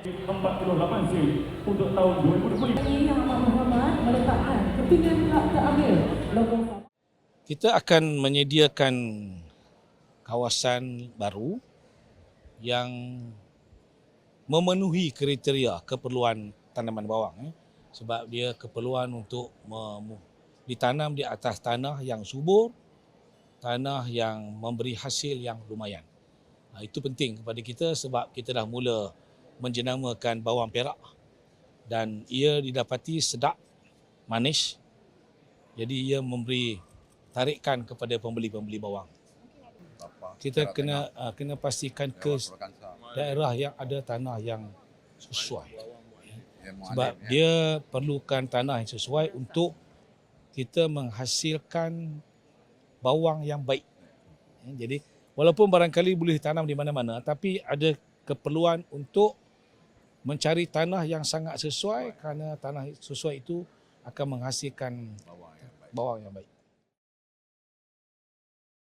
48 sen untuk tahun 2020. Yang Amat Muhammad meletakkan kepingan kelab terambil logo kita akan menyediakan kawasan baru yang memenuhi kriteria keperluan tanaman bawang eh. sebab dia keperluan untuk mem- ditanam di atas tanah yang subur tanah yang memberi hasil yang lumayan Ha, itu penting kepada kita sebab kita dah mula menjenamakan bawang perak dan ia didapati sedap manis jadi ia memberi tarikan kepada pembeli-pembeli bawang. Kita kena uh, kena pastikan ke daerah yang ada tanah yang sesuai. Sebab dia perlukan tanah yang sesuai untuk kita menghasilkan bawang yang baik. Ya, Jadi walaupun barangkali boleh tanam di mana-mana tapi ada keperluan untuk mencari tanah yang sangat sesuai kerana tanah sesuai itu akan menghasilkan bawang yang baik.